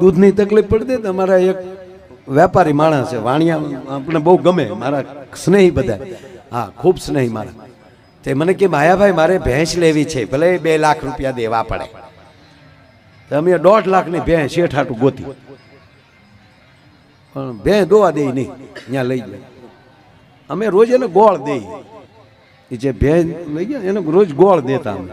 દૂધની તકલીફ પડતી તમારા એક વેપારી માણસ છે, વાણિયા આપણે બહુ ગમે, મારા સ્નેહી બધા. હા, ખૂબ સ્નેહી મારા. તે મને કે, માયાભાઈ, મારે ભેંસ લેવી છે, ભલે બે લાખ રૂપિયા દેવા પડે. તો અમે દોઢ લાખની ભેંસ શેઠાટું ગોતી. પણ ભેં દોવા દે નહીં ત્યાં લઈ જાય અમે રોજ એને ગોળ દઈએ. એ જે ભેં લઈ ગયા એને રોજ ગોળ દેતા અમે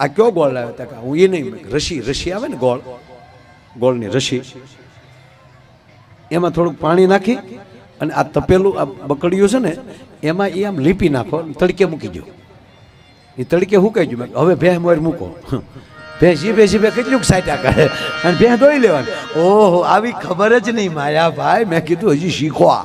આ કયો ગોળ લાવ્યો? તા કે હું એ નહીં રસી રસી આવે ને ગોળ ગોળની રસી એમાં થોડુંક પાણી નાખી અને આ તપેલું આ બકડિયું છે ને એમાં એ આમ લીપી નાખો તડકે મૂકી દો એ તડકે હુકાઈ ગયું મેં હવે ભેં મોર મૂકો. ભેંસી ભેંસી ભેં કેટલું સાટ્યા કરે. અને ભેં ધોઈ લેવાની. ઓહો આવી ખબર જ નહીં માયા ભાઈ. મેં કીધું હજી શીખો આ.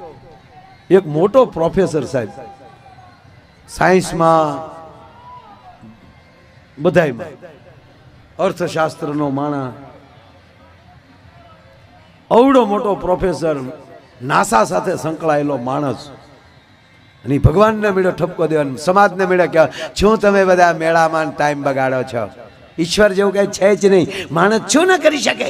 એક મોટો પ્રોફેસર સાહેબ. સાયન્સમાં બધાયમાં. અર્થશાસ્ત્રનો માણા અવડો મોટો પ્રોફેસર નાસા સાથે સંકળાયેલો માણસ. અને ભગવાનને મેળો ઠપકો દેવાનો સમાજને મેળો કે શું તમે બધા મેળામાં ટાઈમ બગાડો છો, ઈશ્વર જેવું કઈ છે જ નહીં. માણસ શું ન કરી શકે.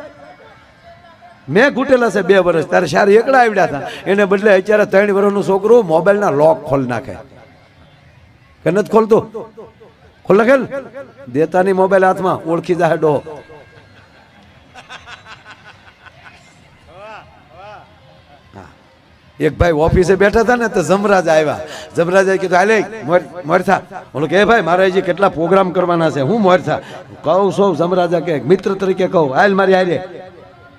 મેં ઘૂંટેલા છે બે વર્ષ ત્યારે શાર એકડા આવડ્યા હતા. એને બદલે અત્યારે ત્રણ વર્ષનું છોકરું મોબાઈલના લોક ખોલ નાખે. કે નથી ખોલતું? ખોલ નાખે દેતાની મોબાઈલ હાથમાં, ઓળખી જાય ડો એક ભાઈ ઓફિસે બેઠા હતા ને, તો જમરાજ આવ્યા. જમરાજે કીધું આલે મોરથા. બોલો કે ભાઈ, મારે હજી કેટલા પ્રોગ્રામ કરવાના છે? હું મોરથા. કહું સૌ જમરાજા કે, મિત્ર તરીકે કહું. આયલ મારી હારે.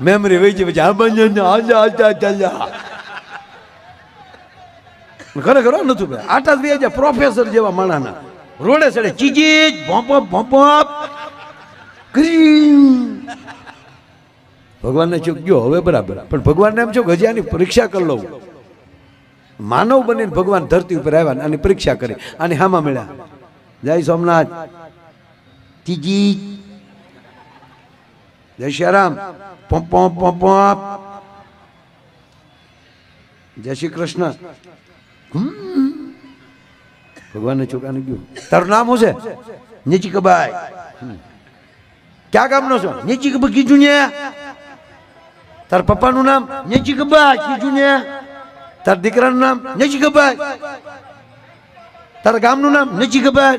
મેમરી વહી જાય આ બંને આજા આજા ચાલ્યા ખરેખર નતું ભાઈ. આટા બે પ્રોફેસર જેવા માણાના. રોડે સડે ચીજી ભોંપ ભોંપ ભગવાનને ચૂક ગયો, હવે બરાબર. પણ ભગવાનને એમ છો કે હજી આની પરીક્ષા કરી લઉં. માનવ બનીને ભગવાન ધરતી ઉપર આવ્યા આની પરીક્ષા કરી. આની હામાં મળ્યા. જય સોમનાથ. ચીજી જય શ્યારામ પોંપ પોંપ પોંપ પોંપ જય શ્રી કૃષ્ણ હમ. ભગવાનને ચોકાને ગયું તારું નામ શું છે નીચી કબાઈ હમ. ક્યાં ગામનો છો નીચી કબાઈ કીધું ને તાર પપ્પાનું નામ નીચી કબાઈ કીધું ને તાર દીકરાનું નામ નીચી કબાઈ તારા ગામનું નામ નીચી કબાઈ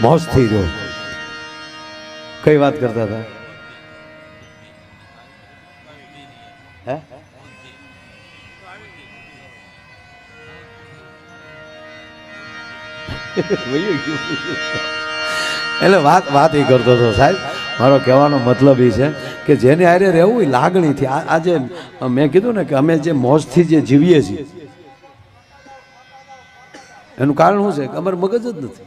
મોજથી રહ્યો. કઈ વાત કરતા હતા? એટલે વાત વાત એ કરતો હતો, સાહેબ. મારો કહેવાનો મતલબ એ છે કે જેને આરે રહેવું એ લાગણીથી આજે મેં કીધું ને કે અમે જે મોજથી જે જીવીએ છીએ, એનું કારણ શું છે? કે અમારે મગજ જ નથી.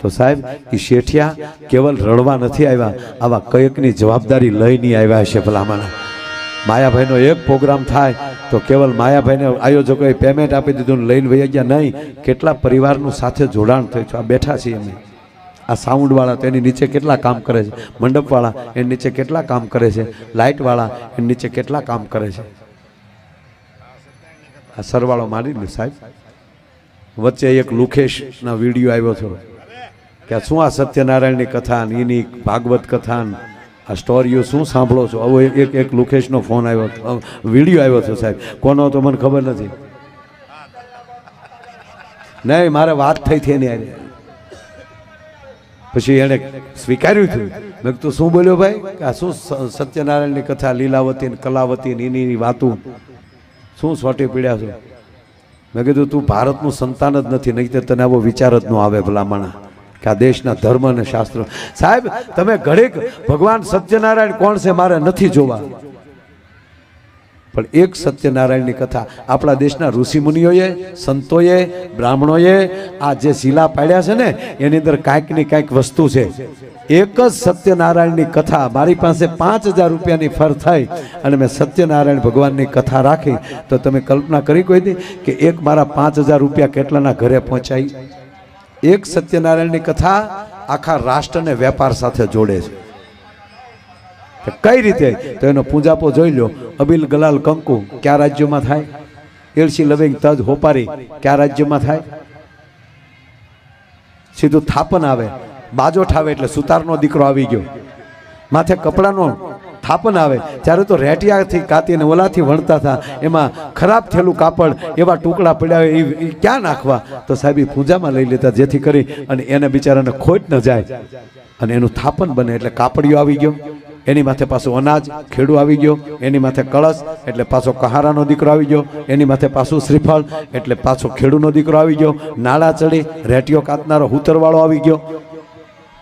તો સાહેબ એ શેઠિયા કેવલ રડવા નથી આવ્યા, આવા કયકની જવાબદારી લઈને આવ્યા છે ભલામણ. માયાભાઈનો એક પ્રોગ્રામ થાય તો કેવલ માયાભાઈને આયોજકોએ પેમેન્ટ આપી દીધું લઈને વહી ગયા નહીં. કેટલા પરિવારનું સાથે જોડાણ થયું છે? આ બેઠા છીએ અમે. આ સાઉન્ડવાળા તો એની નીચે કેટલા કામ કરે છે? મંડપવાળા એની નીચે કેટલા કામ કરે છે? લાઇટવાળા એની નીચે કેટલા કામ કરે છે? આ સરવાળો મારી લે સાહેબ. વચ્ચે એક લુખેશના વીડિયો આવ્યો હતો. કે શું આ સત્યનારાયણની કથા એની ભાગવત કથા આ સ્ટોરીઓ શું સાંભળો છો? આવો એક એક લુકેશનો ફોન આવ્યો. વીડિયો આવ્યો છે સાહેબ. કોનો તો મને ખબર નથી. નહીં, મારે વાત થઈ એની આની પછી એણે સ્વીકાર્યું હતું. મેં કીધું, શું બોલ્યો ભાઈ? આ શું સત્યનારાયણની કથા, લીલાવતી ને કલાવતી ને એની વાતું? શું સોટી પીડ્યા છો? મેં કીધું, તું ભારતનું સંતાન જ નથી, નહીં તને આવો વિચાર જ ન આવે ભલામણા. આ દેશના ધર્મ અને શાસ્ત્ર. સાહેબ, તમે ઘડીક ભગવાન સત્યનારાયણ કોણ છે મારે નથી જોવા. પણ એક સત્યનારાયણની કથા આપણા દેશના ઋષિમુનિઓએ સંતોએ, બ્રાહ્મણોએ આ જે શિલા પાડ્યા છે ને, એની અંદર કાંઈક ને કાંઈક વસ્તુ છે. એક જ સત્યનારાયણની કથા મારી પાસે પાંચ હજાર રૂપિયાની ફર થઈ અને મેં સત્યનારાયણ ભગવાનની કથા રાખી. તો તમે કલ્પના કરી કોઈ દી કે એક મારા પાંચ હજાર રૂપિયા કેટલાના ઘરે પહોંચાઈ? એક સત્યનારાયણની કથા આખા રાષ્ટ્રને વેપાર સાથે જોડે છે. કઈ રીતે? તો એનો પૂંજાપો જોઈ લો અબિલ ગલાલ કંકુ, કયા રાજ્યમાં થાય? એલસી લવિંગ તજ હોપારી, કયા રાજ્યમાં થાય? સીધું થાપન આવે. બાજો ઠાવે એટલે સુતારનો દીકરો આવી ગયો. માથે કપડાનો થાપન આવે. ત્યારે તો રેટિયાથી કાતીને ઓલાથી વણતા હતા. એમાં ખરાબ થયેલું કાપડ, એવા ટુકડા પડ્યા હોય એ ક્યાં નાખવા? તો સાહેબ એ પૂજામાં લઈ લેતા, જેથી કરી અને એને બિચારાને ખોટ ન જાય. અને એનું થાપન બને એટલે કાપડિયો આવી ગયો. એની માથે પાછું અનાજ, ખેડું આવી ગયો. એની માથે કળશ, એટલે પાછો કહારાનો દીકરો આવી ગયો. એની માથે પાછું શ્રીફળ, એટલે પાછો ખેડૂનો દીકરો આવી ગયો. નાળા ચડી, રેટિયો કાતનારો હુતરવાળો આવી ગયો.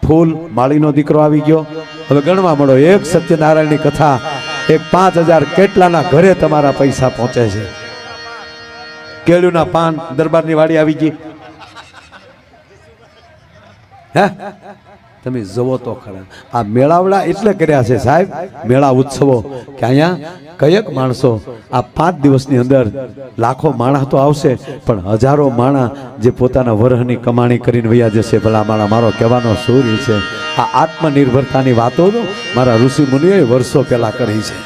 ફૂલ માળીનો દીકરો આવી ગયો. હવે ગણવા મળો, એક સત્યનારાયણની કથા, એક પાંચ હજાર કેટલાના ઘરે તમારા પૈસા પહોંચે છે? કેળુના પાન દરબારની વાડી આવી ગઈ. હે? તમે જવો તો ખરા. આ મેળાવડા એટલે કર્યા છે સાહેબ, મેળા ઉત્સવો. કે અહીંયા કયક માણસો આ પાંચ દિવસની અંદર લાખો માણસ તો આવશે, પણ હજારો માણા જે પોતાના વરહની કમાણી કરીને વૈયા જશે. ભલા મારા મારો કહેવાનો સુર છે? આ આત્મનિર્ભરતાની વાતો મારા ઋષિ મુનિએ વર્ષો પહેલા કરી છે.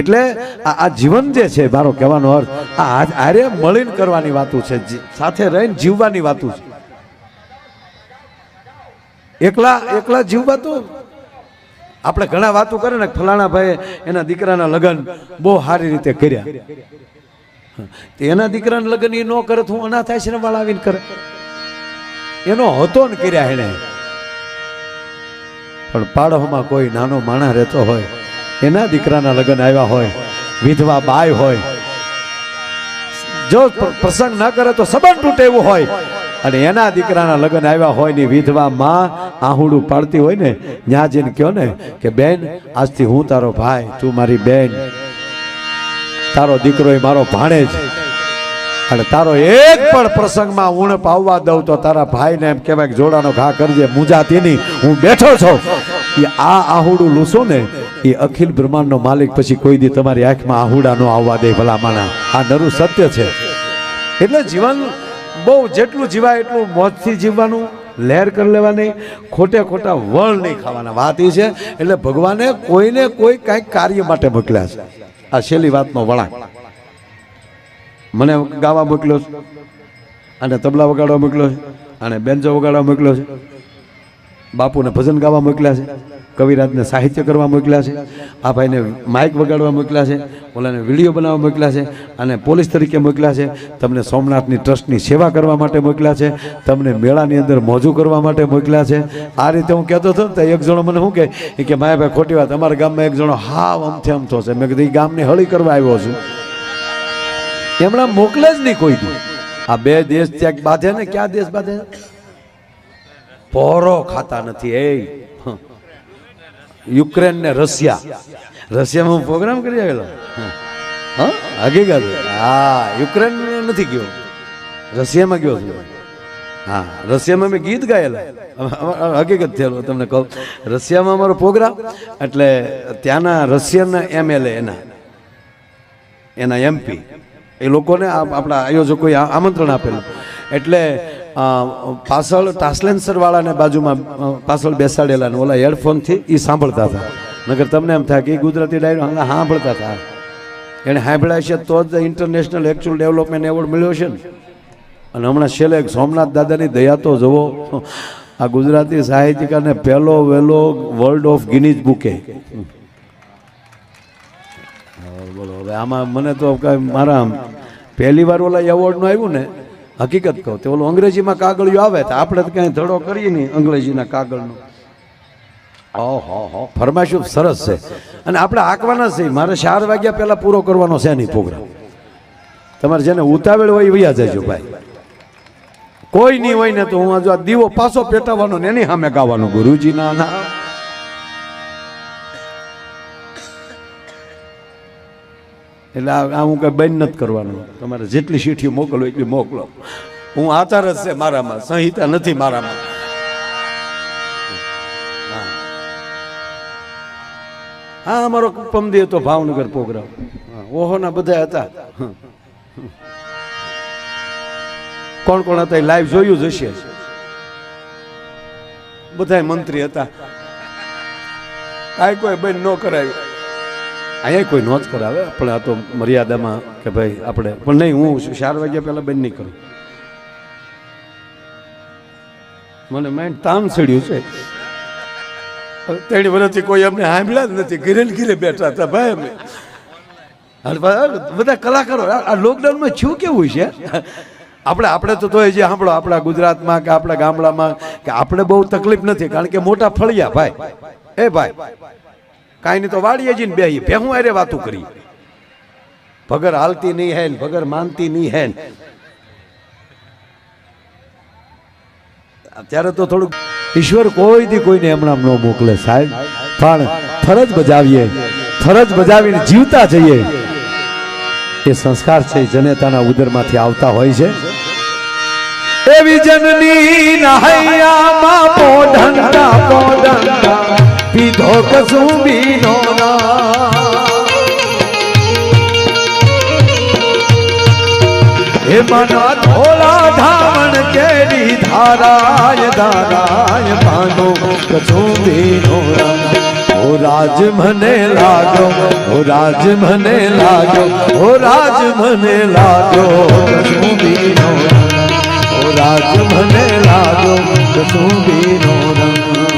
એટલે આ જીવન જે છે, મારો કહેવાનો અર્થ, આ આરે મળીને કરવાની વાતું છે સાથે રહીને જીવવાની વાતું છે. એકલા એકલા જીવવા તો આપણે ઘણા વાતો કરે ને ફલાણા ભાઈ એના દીકરાના લગ્ન બહુ સારી રીતે કર્યા. એના દીકરાના લગ્ન એ ન કરે તો હું અનાથ આશ્રમ વાળા કરે. એનો હતો ને કર્યા એને પણ પાડોમાં કોઈ નાનો માણસ રહેતો હોય, એના દીકરાના લગ્ન આવ્યા હોય, વિધવા બાય હોય, જો પ્રસંગ ના કરે તો સંબંધ તૂટે એવું હોય. અને એના દીકરાના લગ્ન આવ્યા હોય ને વિધવા માં આહુડું પાડતી હોય ને ત્યાં કહો ને કે, બેન, આજથી હું તારો ભાઈ, તું મારી બેન. તારો દીકરો એ મારો ભાણેજ અને તારો એક પણ પ્રસંગમાં ઉણપ આવવા દઉં તો તારા ભાઈને એમ કહેવાય જોડાનો ઘા કરજે મુજાતીની હું બેઠો છું. એ આ આહુડું લૂસો ને, એ અખિલ બ્રહ્માંડનો માલિક પછી કોઈ દી તમારી આંખમાં આહુડા ન આવવા દે ભલા માણા આ નરું સત્ય છે. એટલે જીવન બહુ જેટલું જીવાય એટલું મોજથી જીવવાનું લહેર કરી લેવાની. ખોટે ખોટા વળ નહીં ખાવાના. વાત એ છે, એટલે ભગવાને કોઈને કોઈ કાંઈક કાર્ય માટે મોકલ્યા છે. આ છેલ્લી વાતનો વળાંક. મને ગાવા મોકલ્યો છે, અને તબલા વગાડવા મોકલ્યો છે, અને બેન્જો વગાડવા મોકલ્યો છે. બાપુને ભજન ગાવા મોકલ્યા છે. કવિરાજને સાહિત્ય કરવા મોકલ્યા છે, આ ભાઈને માઇક વગાડવા મોકલ્યા છે, ઓલાને વીડિયો બનાવવા મોકલ્યા છે અને પોલીસ તરીકે મોકલ્યા છે. તમને સોમનાથની ટ્રસ્ટની સેવા કરવા માટે મોકલ્યા છે, તમને મેળાની અંદર મોજું કરવા માટે મોકલ્યા છે. આ રીતે હું કહેતો હતો ને એક જણો મને શું કહે કે કે, માયાભાઈ, ખોટી વાત, અમારા ગામમાં એક જણો હાવ અમથે અમથો છે. મેં કીધું, "ઈ ગામની હળી કરવા આવ્યો છું. એમણે મોકલે જ નહીં કોઈ આ બે દેશ ત્યાં બાંધે ને, ક્યાં દેશ બાંધે? પોરો ખાતા નથી એ. યુક્રેન ને રશિયા. રશિયામાં હું પ્રોગ્રામ કરી આવેલો? હા? હકીકત હા, યુક્રેન નથી ગયો. રશિયામાં ગયો છું. હા, રશિયામાં મેં ગીત ગાયેલા. હકીકત થયેલો તમને કહું. રશિયામાં અમારો પ્રોગ્રામ એટલે ત્યાંના રશિયન એમએલએ એના એના એમપી એ લોકોને આપણા આયોજકોએ આમંત્રણ આપેલું. એટલે પાછળ ટાસલેન્સર વાળાને બાજુમાં પાછળ બેસાડેલા ને ઓલા હેડફોનથી એ સાંભળતા હતા. નગર તમને એમ થાય કે એ ગુજરાતી ડાયરો હંગા સાંભળતા હતા. એને સાંભળ્યા છે તો જ ઇન્ટરનેશનલ એકચ્યુઅલ ડેવલપમેન્ટ એવોર્ડ મળ્યો છે ને. અને હમણાં છેલ્લે સોમનાથ દાદાની દયા તો જુઓ, આ ગુજરાતી સાહિત્યકારને પહેલો વહેલો વર્લ્ડ ઓફ ગિનીઝ બુકે. બોલો, હવે આમાં મને તો મારા પહેલી વાર ઓલા એવોર્ડનું આવ્યું ને હકીકત કહું, તો ઓલું અંગ્રેજીમાં કાગળિયું આવે તો આપણે તો ક્યાંય ધડો કરીએ નહીં અંગ્રેજીના કાગળનું. ઓહો, હો, ફરમાઈશું સરસ છે. અને આપણે આંકવાના છે મારે ચાર વાગ્યા પહેલા પૂરો કરવાનો છે નહીં પ્રોગ્રામ તમારે જેને ઉતાવળ હોય વૈયા જજો ભાઈ. કોઈ નહીં હોય ને તો હું જો આ દીવો પાછો પેટાવાનો ને એની સામે ગાવાનો ગુરુજીના ના. એટલે આ હું કઈ બંધ નથી કરવાનું. તમારે જેટલી ચીઠીઓ મોકલો એટલી મોકલો. હું આચાર જ છે મારામાં, સંહિતા નથી મારામાં. હા. અમારો પમદી હતો, ભાવનગર પ્રોગ્રામ. ઓહોના બધા હતા. કોણ કોણ હતા લાઈવ જોયું જ હશે. બધા મંત્રી હતા. કાંઈ કોઈ બેન ન કરાયું. અહીંયા કોઈ નોંધ કરાવે? પણ આ તો મર્યાદામાં કે ભાઈ આપણે પણ નહીં, હું ચાર વાગ્યા પહેલાં બંધ નહીં કરું. મને માઇન્ડ તામ ચડ્યું છે. તેની વર્ષથી કોઈ અમને સાંભળ્યા જ નથી. ઘીરે ઘીરે બેઠા હતા ભાઈ અમે. બધા કલાકારો આ લોકડાઉનમાં શું કેવું છે? આપણે આપણે તો તોય જે સાંભળો, આપણા ગુજરાતમાં કે આપણા ગામડામાં કે આપણે બહુ તકલીફ નથી, કારણ કે મોટા ફળિયા ભાઈ. એ ભાઈ કાંઈ નહીં તો વાળીએ જઈને બે ભેહું અરે વાતું કરી. ભગર હાલતી નહીં હે ને ભગર માનતી નહીં હે ને અત્યારે તો થોડુંક ઈશ્વર કોઈ દી કોઈને હમણાં ન મોકલે સાહેબ. પણ ફરજ બજાવીએ, ફરજ બજાવીને જીવતા જઈએ. એ સંસ્કાર છે જનેતાના ઉદરમાંથી આવતા હોય છે. એવી જનની નહૈયામાં પોઢંતા પોઢંડા પીધો કસુંબીનો હે મના ધોલા ધામણ કેરી ધારાય ધારાય માનો કશું બીનો ઓ રાજ મને લાગ્યો ઓ રાજ મને લાગ્યો ઓ રાજ મને લાગ્યો કશું બીનો રાજ મને લાગ્યો કશું બીનો રંગ.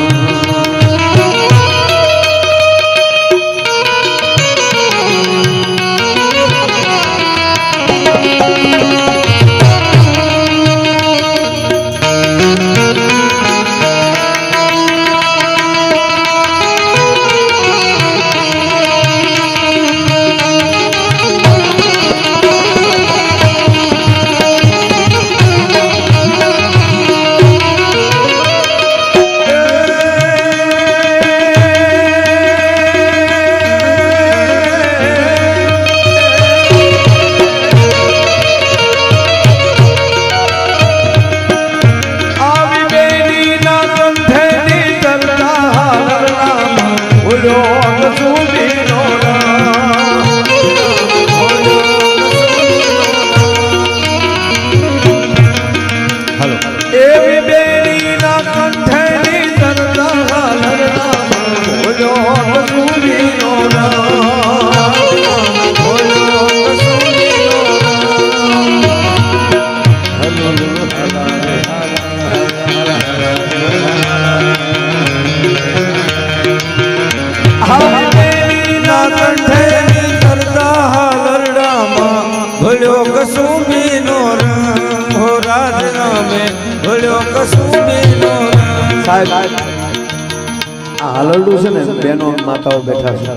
હાલરડું છે ને બહેનો માતાઓ બેઠા છે.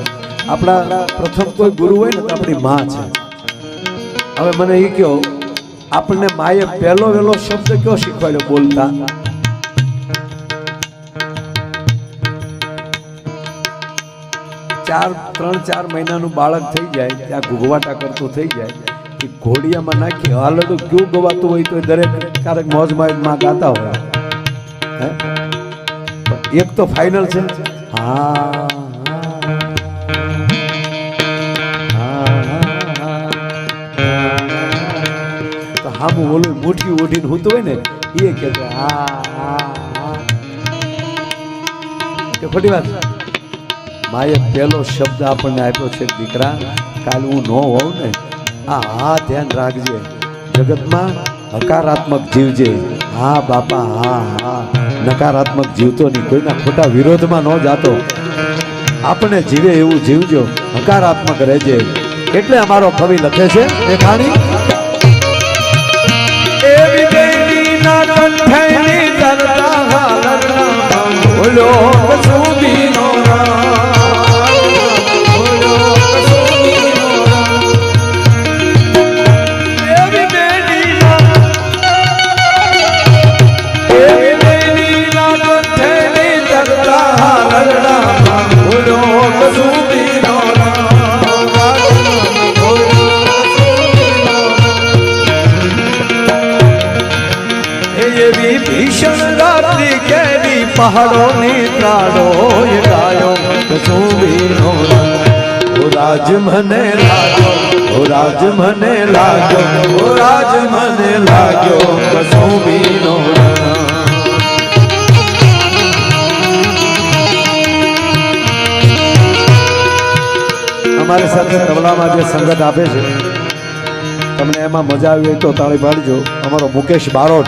આપણા પ્રથમ કોઈ ગુરુ હોય ને આપણી માં છે. હવે મને એ કહો, આપણને માએ પહેલો વહેલો શબ્દ કયો શીખવાડ્યો બોલતા? ચાર, ત્રણ, ચાર મહિનાનું બાળક થઈ જાય, ત્યાં ઘૂઘવાટા કરતો થઈ જાય એ ઘોડિયામાં નાખી હાલડું ક્યુ ગવાતું હોય તો દરેક ક્યારેક મોજમાં ગાતા હોય. એક તો ફાઇનલ છે. હામું ઓલું મુઠ્ઠી ઓઢીને હું હોય ને એ કે ખોટી વાત? માએ પહેલો શબ્દ આપણને આપ્યો છે, દીકરા, કાલ હું ન હોઉં ને, આ હા ધ્યાન રાખજે. જગતમાં હકારાત્મક જીવજે. હા, બાપા, હા હા. નકારાત્મક જીવતો નહીં, કોઈના ખોટા વિરોધમાં ન જાતો. આપણે જીવે એવું જીવજો, હકારાત્મક રહેજે. એટલે અમારો કવિ લખે છે, એ ખાણી? એવી બોલો કેરી પહાડોની ત્રાડો એ ગાયો. ઓ રાજ મને લાગ્યો, ઓ રાજ મને લાગ્યો, ઓ રાજ મને લાગ્યો કસુંબીનો બીનો અમારી સાથે તબલામાં જે સંગત આપે છે, તમને એમાં મજા આવી હોય તો તાળી પાડજો. અમારો મુકેશ બારોટ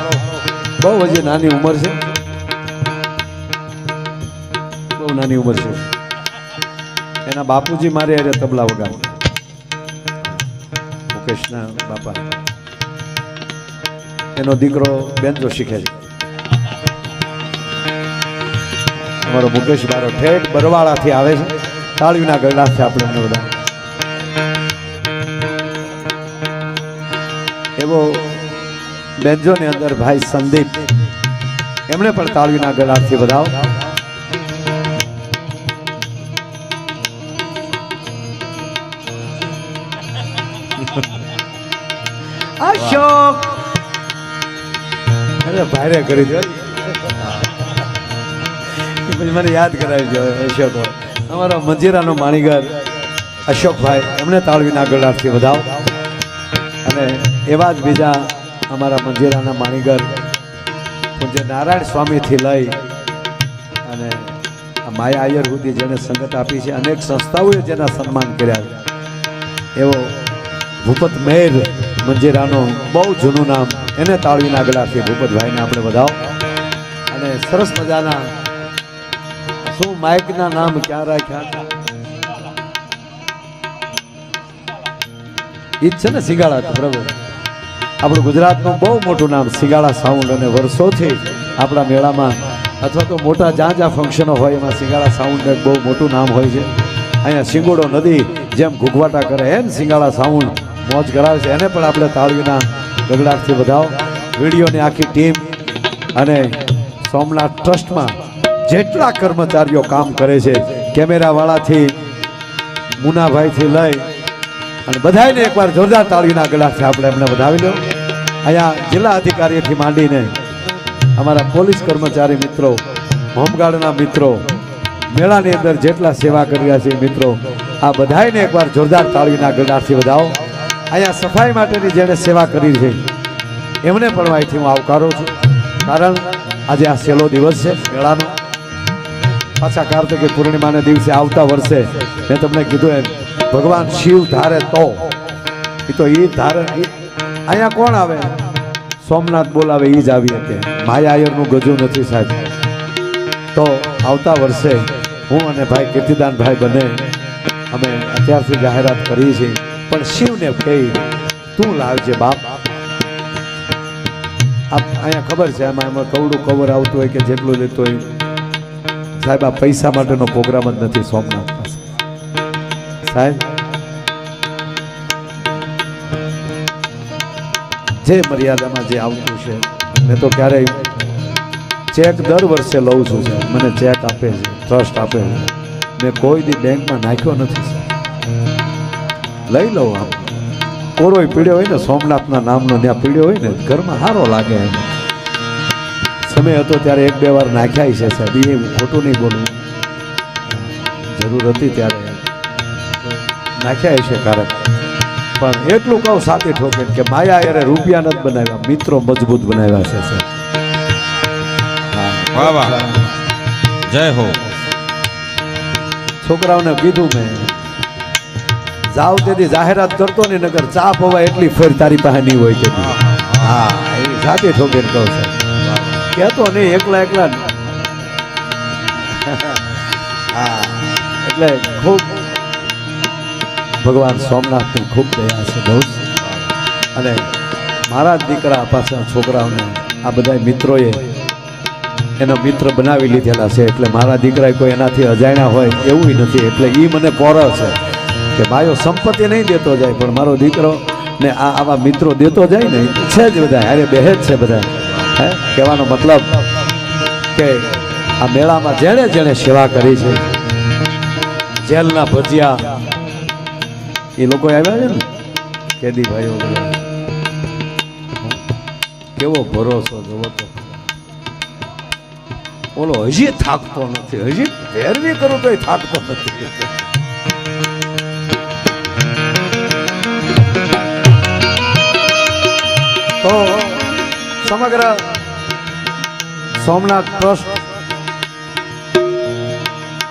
બહુ હજી નાની ઉંમર છે. બહુ નાની ઉંમર છે. એના બાપુજી મારે અરે તબલા વગાડે. મુકેશના બાપા. એનો દીકરો બેન્જો શીખે છે. અમારો મુકેશ મારો ઠેઠ બરવાળાથી આવે છે. તાળીના ગરડાથી આપણે એમને બધા. એવો બેન્જોની અંદર ભાઈ સંદીપ. એમણે પણ તાળીના ગળાથી વધાવ. અરે કરી દો. મને યાદ કરાવી અશોક અમારા મંજીરાનો માણીગર અશોકભાઈ એમણે તાળવીના ગળાથી વધાવ. અને એવા જ બીજા અમારા મંજીરાના માણીગર પૂજ્ય નારાયણ સ્વામીથી લઈ અને માયા આયર સુધી જેને સંગત આપી છે, અનેક સંસ્થાઓએ જેના સન્માન કર્યા એવો ભૂપત મેર મંજીરાનો બહુ જૂનું નામ. એને તાળવીના ગળાથી ભૂપતભાઈને આપણે વધાવો અને સરસ મજાના શું માઇકના નામ ક્યાં રાખ્યા ઈ છે ને સિંગાળા બરાબર. આપણું ગુજરાતનું બહુ મોટું નામ સિંગાળા સાઉન્ડ અને વર્ષોથી આપણા મેળામાં અથવા તો મોટા જ્યાં જ્યાં ફંક્શનો હોય એમાં સિંગાળા સાઉન્ડ બહુ મોટું નામ હોય છે. અહીંયા સિંગોડો નદી જેમ ઘૂઘવાટા કરે એમ સિંગાળા સાઉન્ડ મોજ કરાવે છે. એને પણ આપણે તાળીના ગગડાટથી વધાવો વિડીયોની આખી ટીમ અને સોમનાથ ટ્રસ્ટમાં જેટલા કર્મચારીઓ કામ કરે છે, કેમેરાવાળાથી, મુનાભાઈથી લઈ અને બધાને એકવાર જોરદાર તાળીના ગળાથી આપણે એમને વધાવી લો અહીંયા જિલ્લા અધિકારીથી માંડીને અમારા પોલીસ કર્મચારી મિત્રો, હોમગાર્ડના મિત્રો, મેળાની અંદર જેટલા સેવા કરી રહ્યા છે મિત્રો, આ બધાને એકવાર જોરદાર તાળીના ગળાથી વધાવો. અહીંયા સફાઈ માટેની જેણે સેવા કરી છે, એમને પણ અહીંથી હું આવકારું છું. કારણ આજે આ છેલ્લો દિવસ છે, મેળાનો. પાછા કાર્તિકે પૂર્ણિમાને દિવસે આવતા વર્ષે મેં તમને કીધું એમ, ભગવાન શિવ ધારે તો. એ તો એ ધારે. અહીંયા કોણ આવે? સોમનાથ બોલાવે એ જ આવી હતી માયા આયરનું ગજુ નથી સાહેબ. તો આવતા વર્ષે હું અને ભાઈ કીર્તિદાન ભાઈ બને અમે અત્યારથી જાહેરાત કરી છે પણ શિવને કહી તું લાવજે બાપ. અહીંયા ખબર છે, આમાં એમાં કવડું કવર આવતું હોય કે જેટલું લેતું હોય. સાહેબ, આ પૈસા માટેનો પ્રોગ્રામ જ નથી સોમનાથ પાસે. સાહેબ, જે મર્યાદામાં જે આવતું છે, મેં તો ક્યારેય ચેક દર વર્ષે લઉં છું મને ચેક આપે છે ટ્રસ્ટ આપે છે. મેં કોઈ દી બેંકમાં નાખ્યો નથી લઈ લો કોરોય પીડ્યો હોય ને સોમનાથના નામનો ત્યાં પીડ્યો હોય ને ઘરમાં સારો લાગે એમ. સમય હતો ત્યારે એક બે વાર નાખ્યા છે સાહેબ એ ખોટું નહીં બોલું. જરૂર હતી ત્યારે. નાખ્યા છે કારક. પણ એટલું કહું સાથે ઠોકે કે માયા યારે રૂપિયા નથી બનાવ્યા મિત્રો મજબૂત બનાવ્યા છે વાહ જય હો. છોકરાઓને કીધું મેં જાવ તેથી જાહેરાત કરતો ને નગર ચા પવા એટલી ફેર તારી પાસે નહીં હોય કે હા એ સાથે ઠોકે કહું સાહેબ કહેતો નહીં એકલા એકલા. હા એટલે ખૂબ ભગવાન સોમનાથની ખૂબ દયા છે બહુ. અને મારા દીકરા પાછા છોકરાઓને આ બધા મિત્રોએ એનો મિત્ર બનાવી લીધેલા છે એટલે મારા દીકરા કોઈ એનાથી અજાણ્યા હોય એવું નથી એટલે એ મને પોરો છે. કે ભાઈઓ સંપત્તિ નહીં દેતો જાય, પણ મારો દીકરો ને આ આવા મિત્રો દેતો જાય ને, છે જ બધા અરે બેહે જ છે બધા હે? કહેવાનો મતલબ કે આ મેળામાં જેણે જેણે સેવા કરી છે, જેલના ભજીયા, એ લોકો આવ્યા છે ને? કેદી ભાઈઓ કેવો ભરોસો જોવો તો. ઓલો હજી થાકતો નથી, હજી ફેરવી કરું તો થાકતો નથી. તો સમગ્ર સોમનાથ ટ્રસ્ટ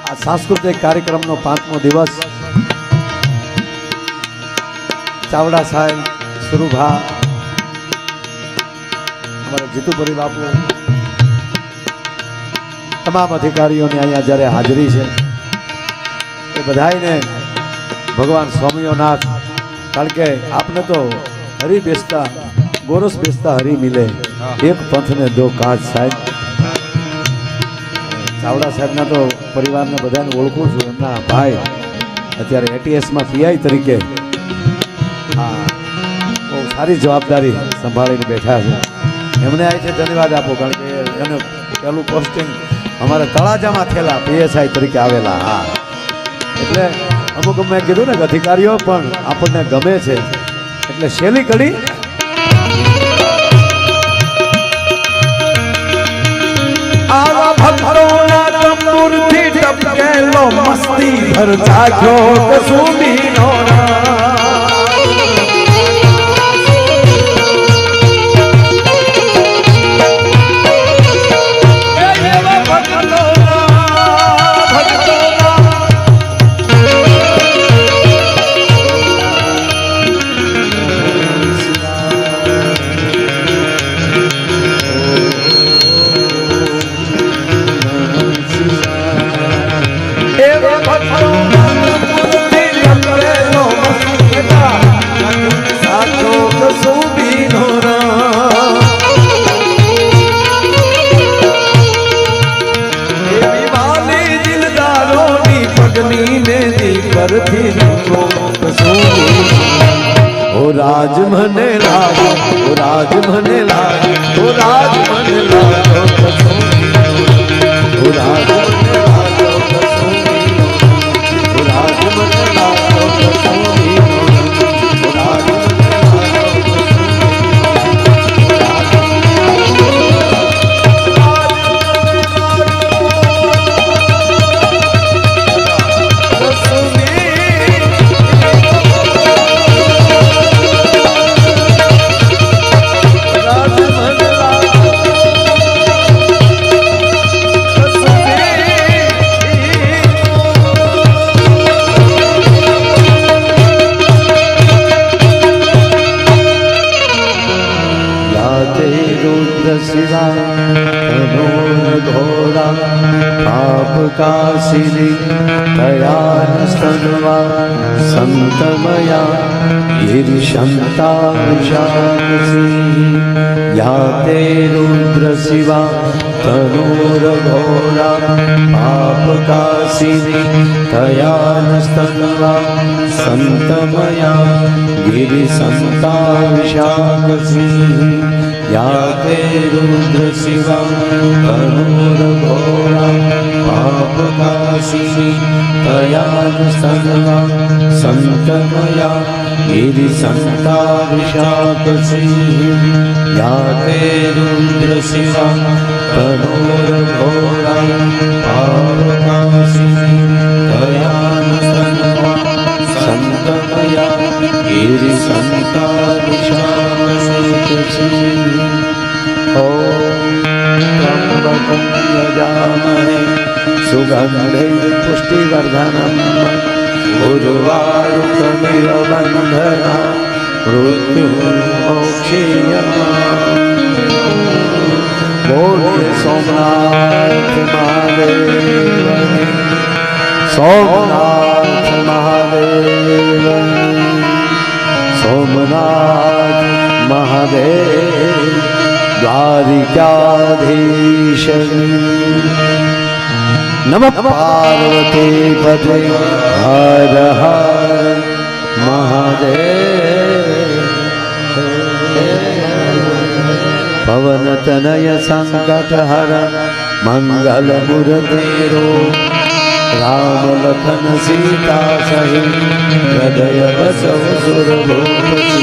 આ સાંસ્કૃતિક કાર્યક્રમનો પાંચમો દિવસ ચાવડા સાહેબ, સુરુભા, અમારા જીતુપરી બાપુ, તમામ અધિકારીઓની અહીંયા જ્યારે હાજરી છે, એ બધાયને ભગવાન સ્વામીઓનાથ કારણ કે આપને તો હરી બેસતા ગોરસ બેસતા હરી મિલે એક પંથને દો કાચ સાહેબ. ચાવડા સાહેબના તો પરિવારને બધાને ઓળખું છું, એમના ભાઈ અત્યારે એટીએસમાં પીઆઈ તરીકે. હા, બહુ સારી જવાબદારી સંભાળીને બેઠા છે. એમને આ છે ધન્યવાદ આપો, કારણ કે એને પહેલું પોસ્ટિંગ અમારે તળાજામાં થયેલા પીએસઆઈ તરીકે આવેલા, હા. એટલે અમુક મેં કીધું ને કે અધિકારીઓ પણ આપણને ગમે છે. એટલે શેલી કડી ટપકેલો મસ્તી ભર જાગ્યો કસુંબીનો એવા ઓ રાજ મને લાગો ઓ રાજ મને લાગો ઓ રાજ મને લાગો ઓ રાજ કાશિની કયાન સ્તનવા स्तन्वा सन्तमया गिरिशन्ता याते रुद्र शिवा तनोर घोरा पाप काशिनी तया स्तन्वा सन्तमया गिरिसन्ता या ते रुद्र शिवा तनोरघोरा पापकाशिनी तया स्तन्वा सन्तमया गिरिसन्ता या ते रुद्र शिवा तनोरघोरा पापकाशिनी तया स्तन्वा सन्तमया गिरिसन्ता यजामहे सुगन्धे पुष्टिवर्धनम् उर्वारुकमिव बन्धना मृत्युर्मोक्षीयम् बोले सोमनाथ महादेव सोमनाथ महादेव सोमनाथ महादेव द्वारिकाधीश નમ પાર્વતી ભજે હર હર મહાદેવ પવન તનય સંકટ હર મંગલ મુરદેરો રામ લખન સીતા સહિત હૃદય બસવ સુરભૂપ